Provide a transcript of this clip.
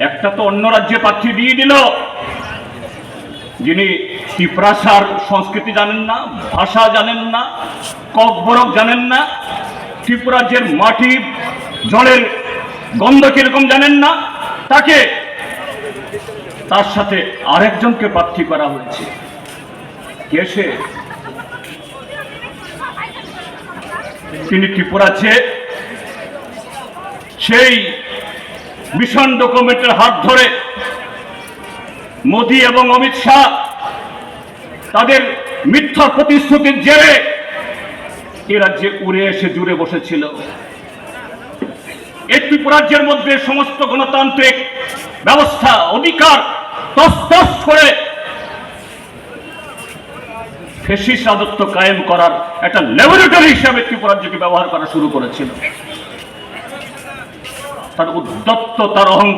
একটা তো অন্য রাজ্যে প্রার্থী দিয়ে দিল। যিনি ত্রিপ্রাসার সংস্কৃতি জানেন না, ভাষা জানেন না, ককবরক জানেন না ত্রিপুরাজ্যের মাটি, জলের গন্ধ কীরকম জানেন না, তাকে তার সাথে আরেকজনকে প্রার্থী করা হয়েছে। কে সে? তিনি ত্রিপুরাজ্যে সেই মিশন ডকুমেন্টের হাত ধরে মোদী এবং অমিত শাহ তাদের মিথ্যা প্রতিশ্রুতির জেরে এ রাজ্যে উড়ে এসে জুড়ে বসেছিল। এই ত্রিপুরাজ্যের মধ্যে সমস্ত গণতান্ত্রিক ব্যবস্থা, অধিকার তস্তস করে ফেসিস রাজত্ব কায়েম করার একটা ল্যাবরেটরি হিসাবে ত্রিপুরাজ্যকে ব্যবহার করা শুরু করেছিল। তার উদ্যত্ত তার অহংকার